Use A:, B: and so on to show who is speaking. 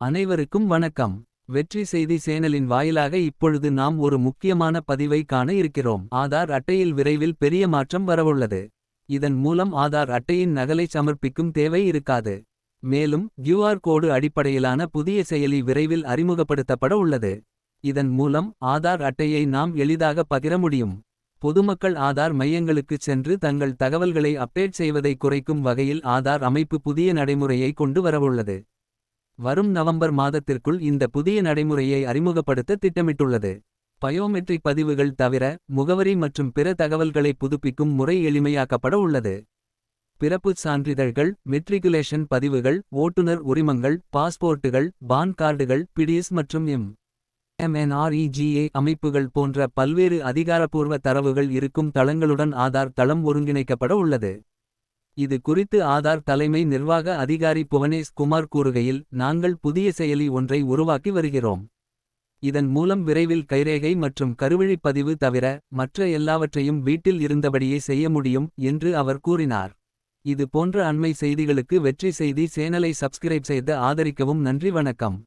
A: அனைவருக்கும் வணக்கம். வெற்றி செய்தி சேனலின் வாயிலாக இப்பொழுது நாம் ஒரு முக்கியமான பதிவை காண இருக்கிறோம். ஆதார் அட்டையில் விரைவில் பெரிய மாற்றம் வரவுள்ளது. இதன் மூலம் ஆதார் அட்டையின் நகலை சமர்ப்பிக்கும் தேவை இருக்காது. மேலும் கியூஆர் கோடு அடிப்படையிலான புதிய செயலி விரைவில் அறிமுகப்படுத்தப்பட உள்ளது. இதன் மூலம் ஆதார் அட்டையை நாம் எளிதாக பகிர முடியும். பொதுமக்கள் ஆதார் மையங்களுக்குச் சென்று தங்கள் தகவல்களை அப்டேட் செய்வதை குறைக்கும் வகையில் ஆதார் அமைப்பு புதிய நடைமுறையை கொண்டு வரவுள்ளது. வரும் நவம்பர் மாதத்திற்குள் இந்த புதிய நடைமுறையை அறிமுகப்படுத்த திட்டமிட்டுள்ளது. பயோமெட்ரிக் பதிவுகள் தவிர முகவரி மற்றும் பிற தகவல்களை புதுப்பிக்கும் முறை எளிமையாக்கப்பட உள்ளது. பிறப்புச் சான்றிதழ்கள் மெட்ரிகுலேஷன் பதிவுகள் ஓட்டுநர் உரிமங்கள் பாஸ்போர்ட்டுகள் பான் கார்டுகள் பிடிஎஸ் மற்றும் எம். எம்என்ஆர்இஜிஏ அமைப்புகள் போன்ற பல்வேறு அதிகாரப்பூர்வ தரவுகள் இருக்கும் தளங்களுடன் ஆதார் தளம் ஒருங்கிணைக்கப்பட உள்ளது. இது குறித்து ஆதார் தலைமை நிர்வாக அதிகாரி புவனேஷ் குமார் கூறுகையில் நாங்கள் புதிய செயலி ஒன்றை உருவாக்கி வருகிறோம். இதன் மூலம் விரைவில் கைரேகை மற்றும் கருவழிப் பதிவு தவிர மற்ற எல்லாவற்றையும் வீட்டில் இருந்தபடியே செய்ய முடியும் என்று அவர் கூறினார். இது போன்ற அண்மை செய்திகளுக்கு வெற்றி செய்தி சேனலை சப்ஸ்கிரைப் செய்து ஆதரிக்கவும் நன்றி வணக்கம்.